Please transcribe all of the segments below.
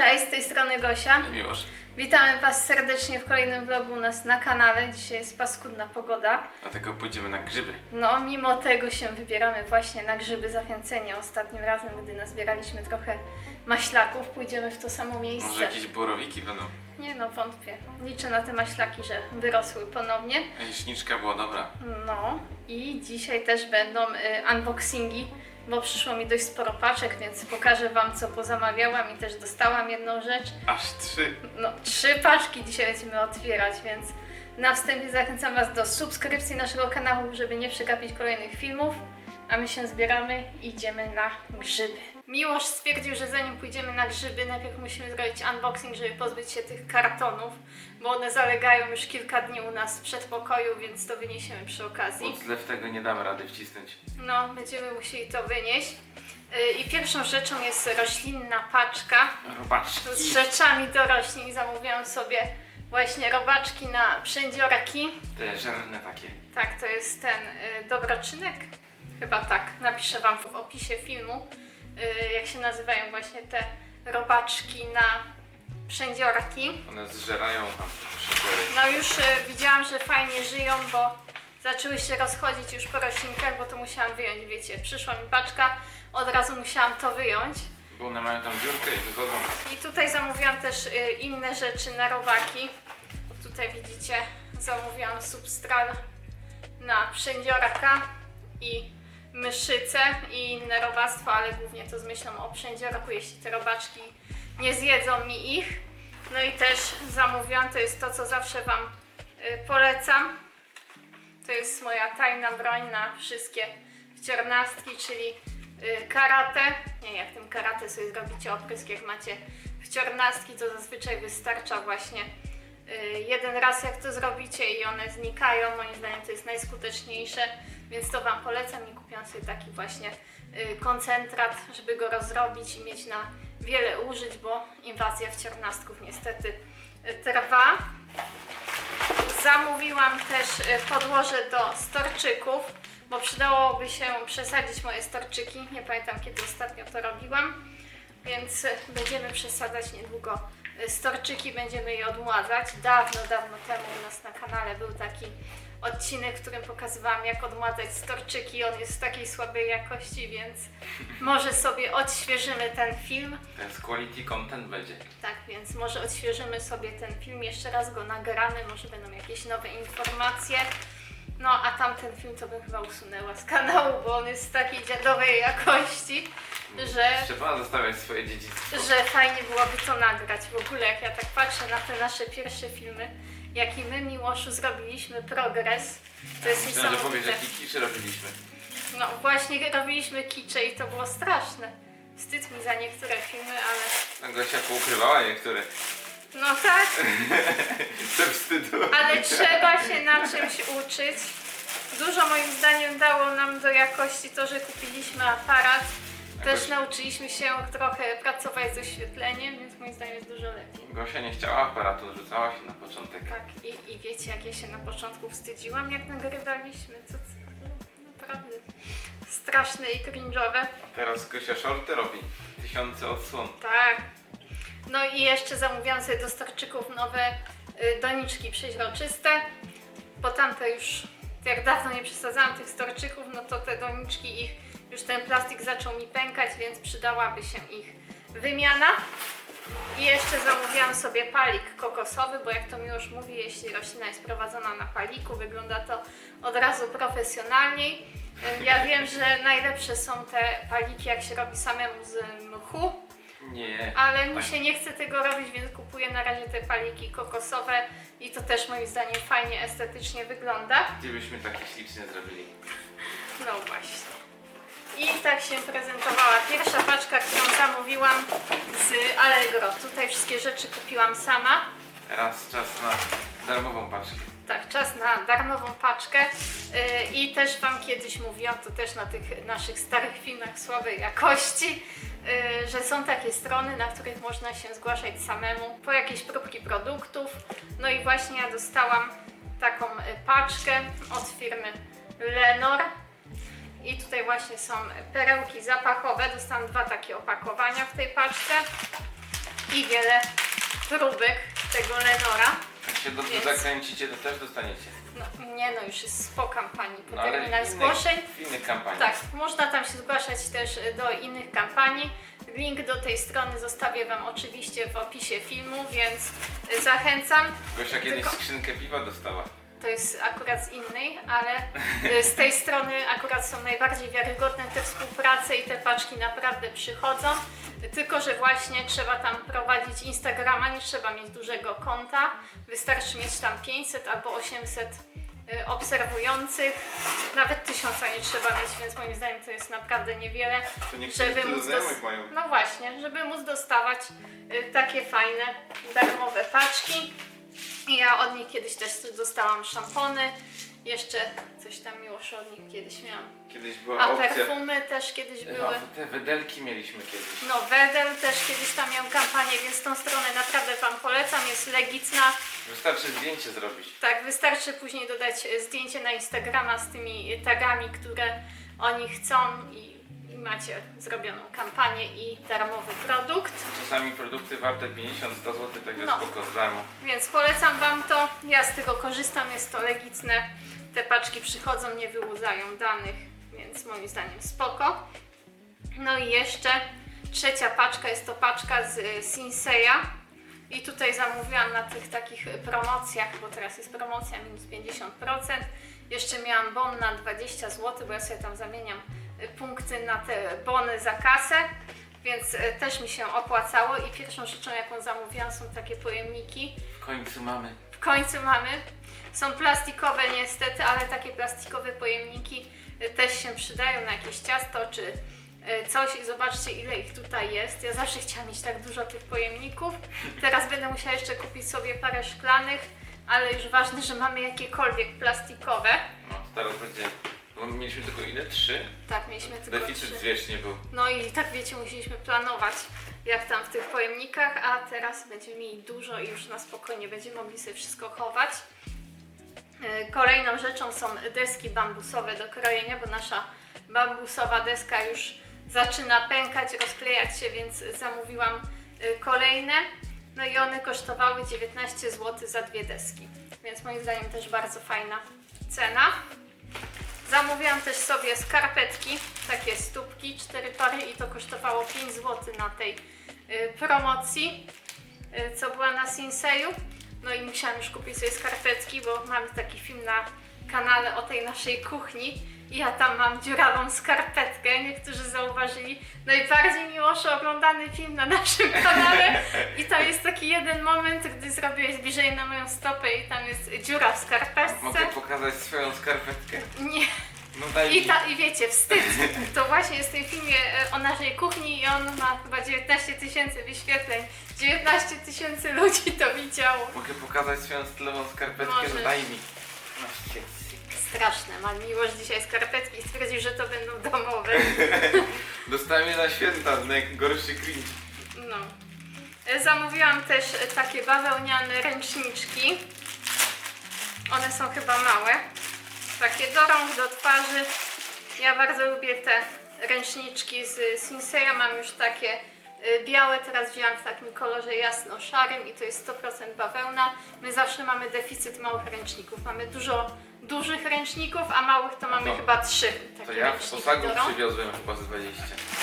Cześć, z tej strony Gosia. Miłosz. Witamy Was serdecznie w kolejnym vlogu u nas na kanale. Dzisiaj jest paskudna pogoda. Dlatego pójdziemy na grzyby. No, mimo tego się wybieramy właśnie na grzyby zachęcenia. Ostatnim razem, gdy nazbieraliśmy trochę maślaków, pójdziemy w to samo Może miejsce. jakieś borowiki będą. Nie no, wątpię. Liczę na te maślaki, że wyrosły ponownie. Śniczka była dobra. No i dzisiaj też będą y, unboxingi, bo przyszło mi dość sporo paczek, więc pokażę Wam co pozamawiałam i też dostałam jedną rzecz. Aż trzy. No, trzy paczki dzisiaj będziemy otwierać, więc na wstępie zachęcam Was do subskrypcji naszego kanału, żeby nie przegapić kolejnych filmów. A my się zbieramy i idziemy na grzyby. Miłosz stwierdził, że zanim pójdziemy na grzyby, najpierw musimy zrobić unboxing, żeby pozbyć się tych kartonów, bo one zalegają już kilka dni u nas w przedpokoju, więc to wyniesiemy przy okazji. Pod zlew tego nie damy rady wcisnąć. No, będziemy musieli to wynieść. Yy, I pierwszą rzeczą jest roślinna paczka Robaczki. z rzeczami do roślin. Zamówiłam sobie właśnie robaczki na przędzioraki. Te żerne takie. Tak, to jest ten y, dobroczynek. Chyba tak. Napiszę Wam w opisie filmu, y, jak się nazywają właśnie te robaczki na przędzioraki. One zżerają tam przekłady. No już y, widziałam, że fajnie żyją, bo zaczęły się rozchodzić już po roślinkach, bo to musiałam wyjąć, wiecie. Przyszła mi paczka, od razu musiałam to wyjąć. Bo one mają tam dziurkę i wychodzą. I tutaj zamówiłam też y, inne rzeczy na robaki. Tutaj widzicie, zamówiłam substral na przędzioraka i myszycę i inne robactwo, ale głównie to z myślą o przędzioraku, jeśli te robaczki nie zjedzą mi ich. No i też zamówiłam, to jest to, co zawsze Wam y, polecam. To jest moja tajna broń na wszystkie wciornastki, czyli y, karate. Nie, jak tym karate sobie zrobicie oprysk, jak macie wciornastki, to zazwyczaj wystarcza właśnie y, jeden raz, jak to zrobicie i one znikają. Moim zdaniem to jest najskuteczniejsze, więc to Wam polecam i kupiłam sobie taki właśnie y, koncentrat, żeby go rozrobić i mieć na wiele użyć, bo inwazja wciornastków niestety y, trwa. Zamówiłam też y, podłoże do storczyków, bo przydałoby się przesadzić moje storczyki. Nie pamiętam kiedy ostatnio to robiłam, więc będziemy przesadzać niedługo storczyki, będziemy je odmładzać. Dawno, dawno temu u nas na kanale był taki odcinek, w którym pokazywałam jak odmładzać storczyki. On jest w takiej słabej jakości, więc może sobie odświeżymy ten film. To jest quality content będzie. Tak, więc może odświeżymy sobie ten film, jeszcze raz go nagramy, może będą jakieś nowe informacje. No, a tamten film to bym chyba usunęła z kanału, bo on jest takiej dziadowej jakości, że, Trzeba zostawiać swoje dziedzictwo. że fajnie byłoby to nagrać. W ogóle, jak ja tak patrzę na te nasze pierwsze filmy, jaki my, Miłoszu, zrobiliśmy progres, to jest Myślałem, że powiesz, niesamowite. jaki kiszy robiliśmy. No, właśnie robiliśmy kicze i to było straszne. Wstyd mi za niektóre filmy, ale No Gosia poukrywała niektóre. no tak. Ze wstydu. Ale trzeba się na czymś uczyć. Dużo moim zdaniem dało nam do jakości to, że kupiliśmy aparat. Też nauczyliśmy się trochę pracować z oświetleniem, więc moim zdaniem jest dużo lepiej. Gosia nie chciała aparatu, rzucała się na początek. Tak, i, i wiecie jak ja się na początku wstydziłam, jak nagrywaliśmy. Co, co, naprawdę straszne i cringe'owe. A teraz Gosia shorty robi. Tysiące odsłon. Tak. No i jeszcze zamówiłam sobie do storczyków nowe y, doniczki przeźroczyste, bo tamte już, jak dawno nie przesadzałam tych storczyków, no to te doniczki ich, już ten plastik zaczął mi pękać, więc przydałaby się ich wymiana. I jeszcze zamówiłam sobie palik kokosowy, bo jak to mi już mówi, jeśli roślina jest prowadzona na paliku, wygląda to od razu profesjonalniej. Ja wiem, że najlepsze są te paliki, jak się robi samemu z mchu, Nie. ale mi się nie chce tego robić, więc kupuję na razie te paliki kokosowe i to też moim zdaniem fajnie, estetycznie wygląda. Gdzie byśmy takie ślicznie zrobili? No właśnie. I tak się prezentowała pierwsza paczka, którą zamówiłam z Allegro. Tutaj wszystkie rzeczy kupiłam sama. Teraz czas na darmową paczkę. Tak, czas na darmową paczkę. Yy, I też Wam kiedyś mówiłam, to też na tych naszych starych filmach słabej jakości, yy, że są takie strony, na których można się zgłaszać samemu po jakieś próbki produktów. No i właśnie ja dostałam taką y, paczkę od firmy Lenor. I tutaj właśnie są perełki zapachowe. Dostałam dwa takie opakowania w tej paczce. i wiele próbek tego Lenora. Jak się dobrze Więc- zakręcicie, to też dostaniecie. No nie no, już jest po kampanii, po No ale terminach zgłoszeń. innych, w innych kampaniach. Tak, można tam się zgłaszać też do innych kampanii. Link do tej strony zostawię Wam oczywiście w opisie filmu, więc zachęcam. Gosia kiedyś Tylko- skrzynkę piwa dostała. To jest akurat z innej, ale y, z tej strony akurat są najbardziej wiarygodne te współprace i te paczki naprawdę przychodzą. Tylko, że właśnie trzeba tam prowadzić Instagrama, nie trzeba mieć dużego konta. Wystarczy mieć tam 500 albo 800 y, obserwujących. Nawet tysiąca nie trzeba mieć, więc moim zdaniem to jest naprawdę niewiele. Żeby móc dos- mają. No właśnie, żeby móc dostawać y, takie fajne, darmowe paczki. Ja od nich kiedyś też dostałam szampony. Jeszcze coś tam Miłosz od nich kiedyś miałam. Kiedyś była A opcja. perfumy też kiedyś No, były. te wedelki mieliśmy kiedyś. No Wedel też kiedyś tam miał kampanię, więc tą stronę naprawdę Wam polecam. Jest legitna. Wystarczy zdjęcie zrobić. Tak, wystarczy później dodać zdjęcie na Instagrama z tymi tagami, które oni chcą i macie zrobioną kampanię i darmowy produkt. Czasami produkty warte 50-100 zł, także No. spoko z darmo. Więc polecam Wam to. Ja z tego korzystam, jest to legitne. Te paczki przychodzą, nie wyłudzają danych, więc moim zdaniem spoko. No i jeszcze trzecia paczka jest to paczka z y, Sinseya. I tutaj zamówiłam na tych takich promocjach, bo teraz jest promocja minus 50%. Jeszcze miałam bon na 20 zł, bo ja sobie tam zamieniam punkty na te bony za kasę, więc y, też mi się opłacało. I pierwszą rzeczą, jaką zamówiłam, są takie pojemniki. W końcu mamy. W końcu mamy. Są plastikowe niestety, ale takie plastikowe pojemniki y, też się przydają na jakieś ciasto czy y, coś i zobaczcie ile ich tutaj jest. Ja zawsze chciałam mieć tak dużo tych pojemników. Teraz będę musiała jeszcze kupić sobie parę szklanych, ale już ważne, że mamy jakiekolwiek plastikowe. No, teraz będzie. Mieliśmy tylko ile? Trzy? Tak, mieliśmy tylko Deficyt trzy. wiecznie był. No i tak wiecie, musieliśmy planować jak tam w tych pojemnikach, a teraz będziemy mieli dużo i już na spokojnie będziemy mogli sobie wszystko chować. E, Kolejną rzeczą są deski bambusowe do krojenia, bo nasza bambusowa deska już zaczyna pękać, rozklejać się, więc zamówiłam e, kolejne. No i one kosztowały 19 zł za dwie deski, więc moim zdaniem też bardzo fajna cena. Zamówiłam też sobie skarpetki, takie stópki, cztery pary i to kosztowało 5 zł na tej y, promocji, y, co była na Sinseju. No i musiałam już kupić sobie skarpetki, bo mamy taki film na kanale o tej naszej kuchni ja tam mam dziurawą skarpetkę, niektórzy zauważyli. Najbardziej miłoszo oglądany film na naszym kanale i tam jest taki jeden moment, gdy zrobiłeś bliżej na moją stopę i tam jest dziura w skarpetce. Mogę pokazać swoją skarpetkę? Nie, No daj i, mi. ta, I wiecie, wstyd. To właśnie jest w tym filmie e, o naszej kuchni i on ma chyba 19 tysięcy wyświetleń. 19 tysięcy ludzi to widziało. Mogę pokazać swoją stylową skarpetkę? Możesz. No daj mi. No świetnie. Straszne. Ma miłość dzisiaj skarpetki i stwierdził, że to będą domowe. Dostałem je na święta, najgorszy cringe. No. Zamówiłam też takie bawełniane ręczniczki. One są chyba małe. Takie do rąk, do twarzy. Ja bardzo lubię te ręczniczki z Sinseya. Mam już takie y, białe, teraz wzięłam w takim kolorze jasno-szarym i to jest 100% bawełna. My zawsze mamy deficyt małych ręczników. Mamy dużo dużych ręczników, a małych to mamy to- chyba trzy. To Takie ja w ręczniki posagu przywiozłem chyba z 20.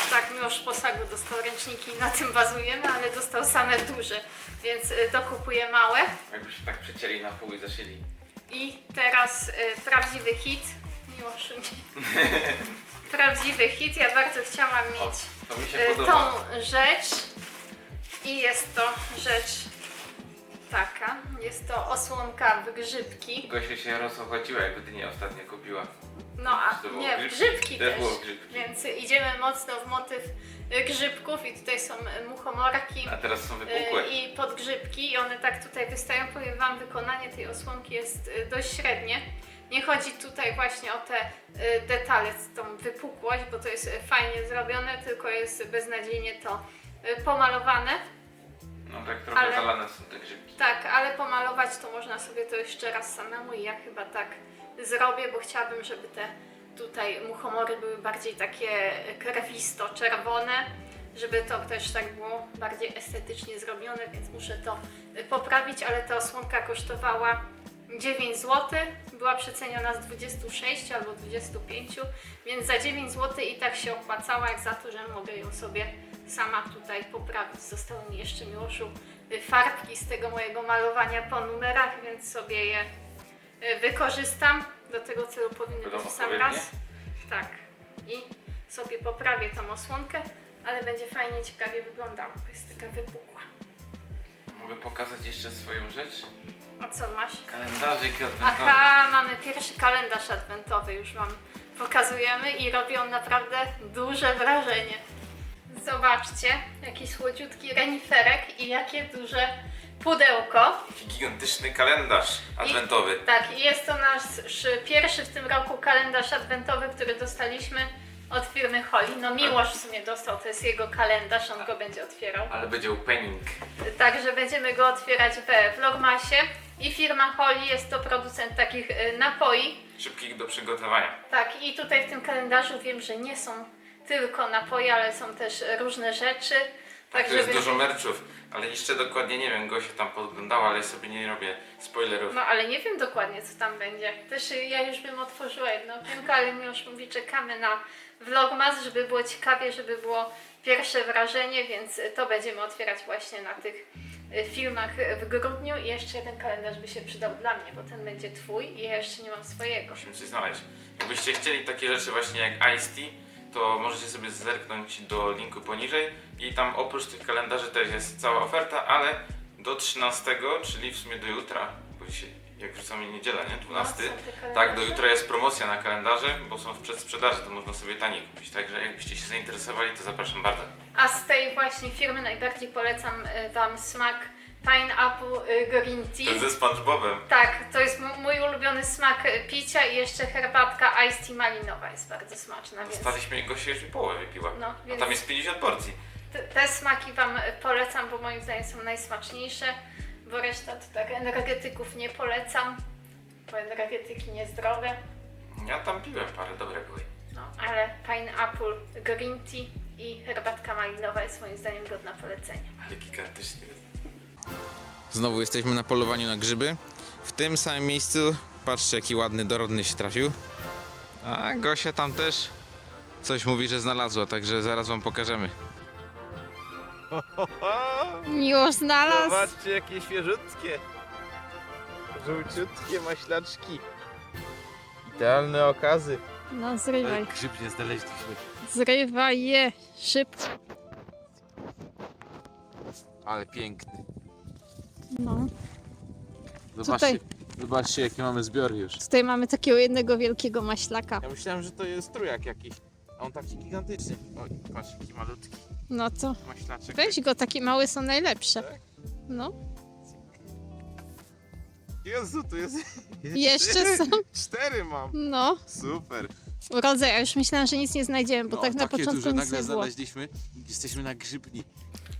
Tak, Miłosz Posagu dostał ręczniki i na tym bazujemy, ale dostał same duże, więc y, dokupuję małe. Jakby się tak przecięli na pół i zaszyli. I teraz y, prawdziwy hit. Miłoszu, nie. Prawdziwy hit. Ja bardzo chciałam O, mieć to mi się y, podoba. tą rzecz. I jest to rzecz taka. Jest to osłonka w grzybki. Gosia się rozochodziła, jak dynię ostatnio kupiła. No a To było nie, w grzybki. grzybki Też też. było grzybki. Więc idziemy mocno w motyw y, grzybków i tutaj są y, muchomorki. A teraz są wypukłe. Y, i podgrzybki i one tak tutaj wystają. Powiem Wam, wykonanie tej osłonki jest y, dość średnie. Nie chodzi tutaj właśnie o te y, detale, tą wypukłość, bo to jest y, fajnie zrobione, tylko jest beznadziejnie to y, pomalowane. No tak trochę ale- zalane są. Tak, ale pomalować to można sobie to jeszcze raz samemu i ja chyba tak zrobię, bo chciałabym, żeby te tutaj muchomory były bardziej takie krwisto-czerwone, żeby to też tak było bardziej estetycznie zrobione, więc muszę to poprawić, ale ta osłonka kosztowała 9 zł, była przeceniona z 26 albo 25, więc za 9 zł i tak się opłacała, jak za to, że mogę ją sobie sama tutaj poprawić. Zostały mi jeszcze Miłoszu farbki z tego mojego malowania po numerach, więc sobie je y, wykorzystam. Do tego celu powinny Będą być w sam raz. Tak. I sobie poprawię tą osłonkę, ale będzie fajnie, ciekawie wyglądała, bo jest taka wypukła. Mogę pokazać jeszcze swoją rzecz? A co masz? Kalendarzyk adwentowy. Aha, mamy pierwszy kalendarz adwentowy, już Wam pokazujemy i robi on naprawdę duże wrażenie. Zobaczcie, jaki słodziutki reniferek i jakie duże pudełko. Gigantyczny kalendarz adwentowy. Tak, i jest to nasz sz- pierwszy w tym roku kalendarz adwentowy, który dostaliśmy od firmy Holly. No Miłosz w sumie dostał, to jest jego kalendarz, on go będzie otwierał. Ale będzie opening. Także będziemy go otwierać we Vlogmasie. I firma Holly jest to producent takich y, napoi. Szybkich do przygotowania. Tak, i tutaj w tym kalendarzu wiem, że nie są tylko napoje, ale są też różne rzeczy. Tak, Tak, to jest żeby... dużo merczów. Ale jeszcze dokładnie nie wiem, Gosia tam podglądała, ale sobie nie robię spoilerów. No ale nie wiem dokładnie co tam będzie. Też ja już bym otworzyła jedno okienko, ale mi już mówi, czekamy na vlogmas, żeby było ciekawie, żeby było pierwsze wrażenie, więc to będziemy otwierać właśnie na tych y, filmach w grudniu i jeszcze jeden kalendarz by się przydał dla mnie, bo ten będzie twój i ja jeszcze nie mam swojego. Musimy coś znaleźć. Jakbyście chcieli takie rzeczy właśnie jak Ice Tea, to możecie sobie zerknąć do linku poniżej i tam oprócz tych kalendarzy też jest cała oferta, ale do 13, czyli w sumie do jutra, bo dzisiaj, jak wrzucamy niedziela, nie? 12. No, Tak, do jutra jest promocja na kalendarze, bo są w przedsprzedaży, to można sobie taniej kupić. Także jakbyście się zainteresowali, to zapraszam bardzo. A z tej właśnie firmy najbardziej polecam y, Wam smak Pineapple y, Green Tea. jest ze SpongeBobem. Tak, to jest mój ulubiony smak y, picia i jeszcze herbatka Ice Tea malinowa jest bardzo smaczna, więc Staliśmy Gosia już połowę wypiła. No, A więc- tam jest 50 porcji. te, te smaki Wam y, polecam, bo moim zdaniem są najsmaczniejsze, bo reszta to tak energetyków nie polecam, bo energetyki niezdrowe, Ja tam piłem parę, dobre były. no, ale Pineapple Green Tea i herbatka malinowa jest moim zdaniem godna polecenia. Ale gigantyczny jest. Znowu jesteśmy na polowaniu na grzyby. W tym samym miejscu, patrzcie jaki ładny, dorodny się trafił. A Gosia tam też coś mówi, że znalazła, także zaraz wam pokażemy. Miło znalazł. Zobaczcie jakie świeżutkie. Żółciutkie maślaczki. Idealne okazy. No zrywaj, grzyb nie znaleźliśmy. zrywaj je szybko. Ale piękny. No. Zobaczcie, zobaczcie jakie mamy zbiory już. Tutaj mamy takiego jednego wielkiego maślaka. Ja myślałem, że to jest trójak jakiś. A on taki gigantyczny. Oj, patrz jaki malutki No to maślaczek. weź go, takie małe są najlepsze. No, Jezu, tu jest... Jeszcze są. Cztery mam. no. Super. Urodzę, ja już myślałam, że nic nie znajdziemy, bo No, tak na takie początku duże nic nagle nie było. znaleźliśmy. Jesteśmy na grzybni.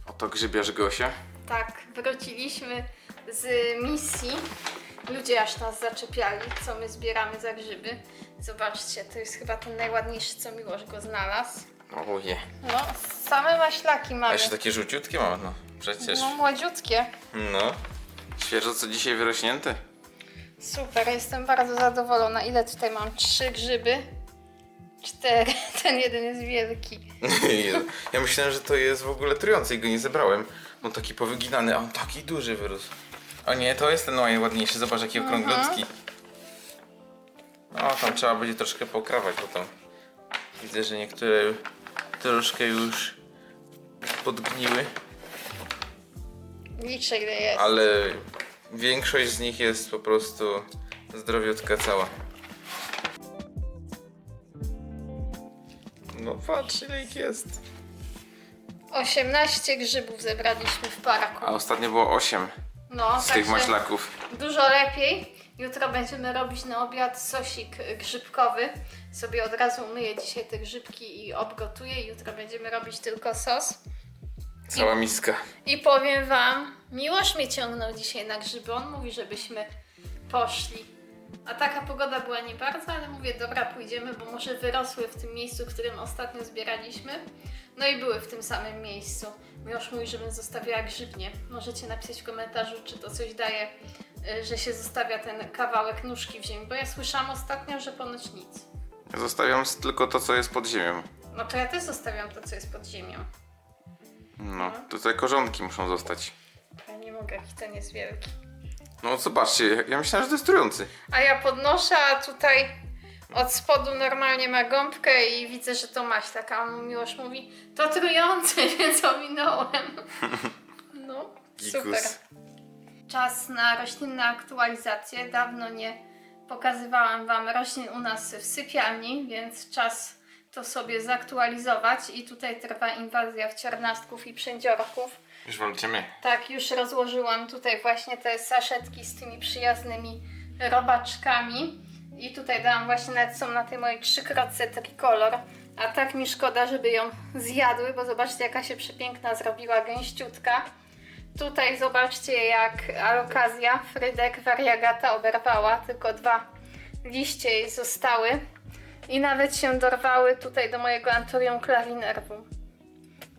Oto grzybiarz Gosia. Tak, wróciliśmy z misji. Ludzie aż nas zaczepiali, co my zbieramy za grzyby. Zobaczcie, to jest chyba ten najładniejszy, co Miłosz go znalazł. Oje. No, same maślaki A mamy. jeszcze takie żółciutkie mam, no. Przecież. No, młodziutkie. No. Świeżo co dzisiaj wyrośnięte. Super, jestem bardzo zadowolona. Ile tutaj mam? Trzy grzyby. Cztery. Ten jeden jest wielki. Ja myślałem, że to jest w ogóle trujący i go nie zebrałem. On taki powyginany, a on taki duży wyrósł. O nie, to jest ten najładniejszy. Zobacz jaki okrąglutki. No, tam trzeba będzie troszkę pokrawać, bo tam widzę, że niektóre troszkę już podgniły, ile jest. ale większość z nich jest po prostu zdrowiutka cała. No patrz ile ich jest. 18 grzybów zebraliśmy w paraku. A ostatnio było 8 No, z tych także maślaków. Dużo lepiej. Jutro będziemy robić na obiad sosik grzybkowy. Sobie od razu umyję dzisiaj te grzybki i obgotuję. Jutro będziemy robić tylko sos. Cała miska. I powiem wam, Miłosz mnie ciągnął dzisiaj na grzyby. On mówi, żebyśmy poszli A taka pogoda była nie bardzo, ale mówię, dobra, pójdziemy, bo może wyrosły w tym miejscu, w którym ostatnio zbieraliśmy. No i były w tym samym miejscu. Miłosz mówi, żebym zostawiała grzybnie. Możecie napisać w komentarzu, czy to coś daje, y, że się zostawia ten kawałek nóżki w ziemi, bo ja słyszałam ostatnio, że ponoć nic. Ja zostawiam tylko to, co jest pod ziemią. No to ja też zostawiam to, co jest pod ziemią. No, tutaj korzonki muszą zostać. Ja nie mogę, jaki ten jest wielki. No zobaczcie, ja- ja myślałem, że to jest trujący. A ja podnoszę, a tutaj od spodu normalnie ma gąbkę i widzę, że to maś taka. On miłość mówi, to trujące, więc ominąłem. No, super. Gikus. Czas na roślinne aktualizacje. Dawno nie pokazywałam Wam roślin u nas w sypialni, więc czas to sobie zaktualizować. I tutaj trwa inwazja wciornastków i przędziorków. Już walczymy. Tak, już rozłożyłam tutaj właśnie te saszetki z tymi przyjaznymi robaczkami. I tutaj dałam właśnie, nawet są na tej mojej trzykrotce trikolor. A tak mi szkoda, żeby ją zjadły, bo zobaczcie jaka się przepiękna zrobiła, gęściutka. Tutaj zobaczcie jak alokazja, Frydek, wariagata oberwała, tylko dwa liście jej zostały. I nawet się dorwały tutaj do mojego anturium clarinerwum.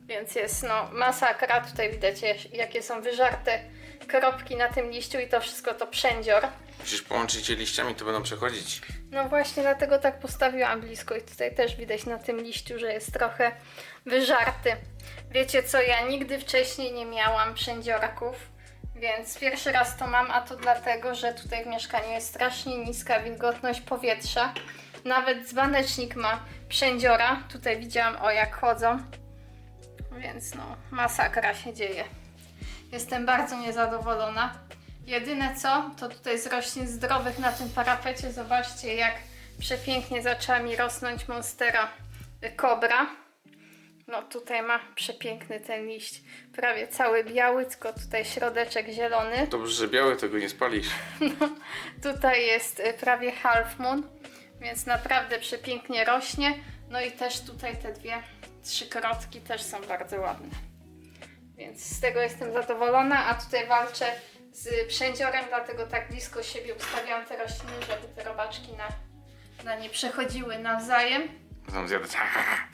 Więc jest no masakra. Tutaj widać jak- jakie są wyżarte kropki na tym liściu i to wszystko to przędzior. Musisz połączyć je liściami, to będą przechodzić. No właśnie dlatego tak postawiłam blisko i tutaj też widać na tym liściu, że jest trochę wyżarty. Wiecie co, ja nigdy wcześniej nie miałam przędziorków, więc pierwszy raz to mam, a to dlatego, że tutaj w mieszkaniu jest strasznie niska wilgotność powietrza. Nawet dzbanecznik ma przędziora. Tutaj widziałam o jak chodzą. Więc no, masakra się dzieje. Jestem bardzo niezadowolona. Jedyne co, to tutaj z roślin zdrowych na tym parapecie, zobaczcie jak przepięknie zaczęła mi rosnąć monstera kobra. No tutaj ma przepiękny ten liść, prawie cały biały, tylko tutaj środeczek zielony. Dobrze, że biały, tego nie spalisz. Tutaj jest y, prawie half moon, więc naprawdę przepięknie rośnie. No i też tutaj te dwie, trzy krotki też są bardzo ładne. Więc z tego jestem zadowolona, a tutaj walczę z przędziorem, dlatego tak blisko siebie ustawiam te rośliny, żeby te robaczki na, na nie przechodziły nawzajem. Będą zjadać.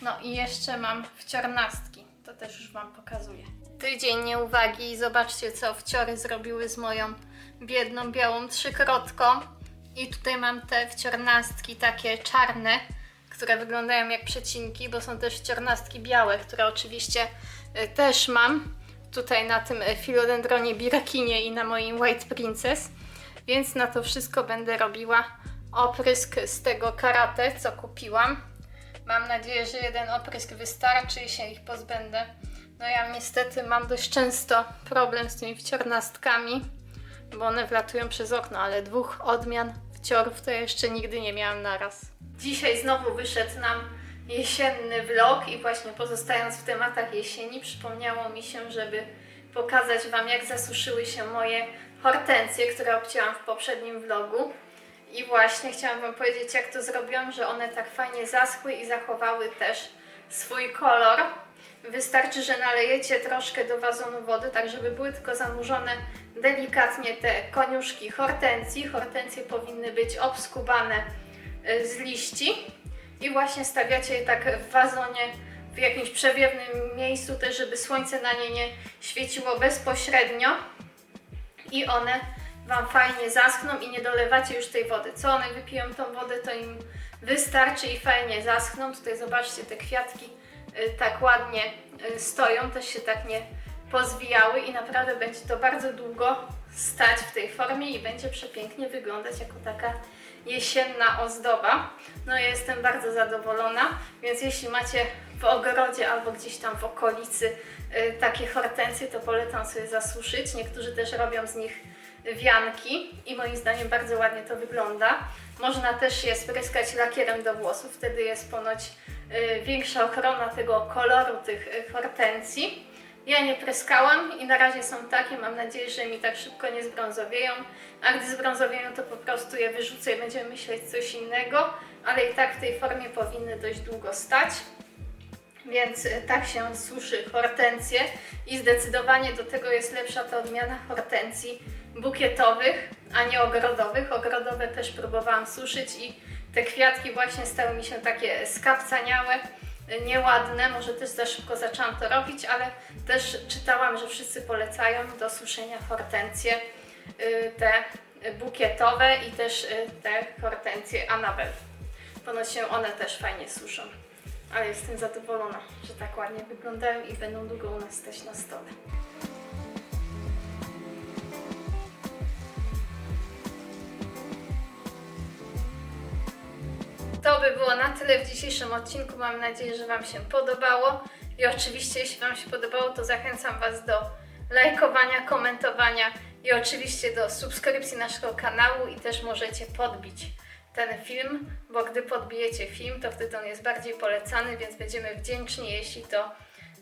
No i jeszcze mam wciornastki. To też już Wam pokazuję. Tydzień nieuwagi i zobaczcie co wciory zrobiły z moją biedną białą trzykrotką. I tutaj mam te wciornastki takie czarne, które wyglądają jak przecinki, bo są też wciornastki białe, które oczywiście y, też mam. Tutaj na tym y, filodendronie birakinie i na moim White Princess. Więc na to wszystko będę robiła oprysk z tego karate, co kupiłam. Mam nadzieję, że jeden oprysk wystarczy i się ich pozbędę. No ja niestety mam dość często problem z tymi wciornastkami, bo one wlatują przez okno, ale dwóch odmian wciorów to jeszcze nigdy nie miałam naraz. Dzisiaj znowu wyszedł nam jesienny vlog i właśnie pozostając w tematach jesieni przypomniało mi się, żeby pokazać Wam jak zasuszyły się moje hortensje, które obcięłam w poprzednim vlogu. I właśnie chciałam Wam powiedzieć, jak to zrobiłam, że one tak fajnie zaschły i zachowały też swój kolor. Wystarczy, że nalejecie troszkę do wazonu wody, tak żeby były tylko zanurzone delikatnie te koniuszki hortensji. Hortensje powinny być obskubane y, z liści. I właśnie stawiacie je tak w wazonie w jakimś przewiewnym miejscu, też żeby słońce na nie nie świeciło bezpośrednio i one Wam fajnie zaschną i nie dolewacie już tej wody. Co one wypiją tą wodę, to im wystarczy i fajnie zaschną. Tutaj zobaczcie, te kwiatki tak ładnie y, stoją, też się tak nie pozwijały i naprawdę będzie to bardzo długo stać w tej formie i będzie przepięknie wyglądać jako taka jesienna ozdoba. No ja jestem bardzo zadowolona, więc jeśli macie w ogrodzie albo gdzieś tam w okolicy y, takie hortensje, to polecam sobie zasuszyć. Niektórzy też robią z nich wianki i moim zdaniem bardzo ładnie to wygląda. Można też je spryskać lakierem do włosów, wtedy jest ponoć y, większa ochrona tego koloru tych y, hortensji. Ja nie pryskałam i na razie są takie, mam nadzieję, że mi tak szybko nie zbrązowieją, a gdy zbrązowieją to po prostu je wyrzucę i będziemy myśleć coś innego, ale i tak w tej formie powinny dość długo stać. Więc y, tak się suszy hortensje i zdecydowanie do tego jest lepsza ta odmiana hortensji bukietowych, a nie ogrodowych. Ogrodowe też próbowałam suszyć i te kwiatki właśnie stały mi się takie skapcaniałe, nieładne. Może też za szybko zaczęłam to robić, ale też czytałam, że wszyscy polecają do suszenia hortencje, y, te bukietowe i też y, te hortencje Anabel. Ponoć się one też fajnie suszą. Ale jestem zadowolona, że tak ładnie wyglądają i będą długo u nas stać na stole. To by było na tyle w dzisiejszym odcinku. Mam nadzieję, że Wam się podobało. I oczywiście, jeśli Wam się podobało, to zachęcam Was do lajkowania, komentowania i oczywiście do subskrypcji naszego kanału i też możecie podbić ten film, bo gdy podbijecie film, to wtedy on jest bardziej polecany, więc będziemy wdzięczni, jeśli to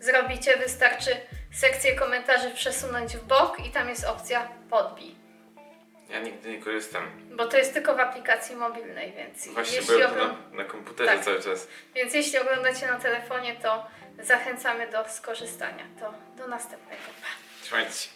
zrobicie. Wystarczy sekcję komentarzy przesunąć w bok i tam jest opcja podbij. Ja nigdy nie korzystam. Bo to jest tylko w aplikacji mobilnej, więc Właśnie jeśli, byłem ogląd- na, na komputerze Tak. cały czas. więc jeśli oglądacie na telefonie, to zachęcamy do skorzystania. To do następnego. Pa! Trzymajcie się.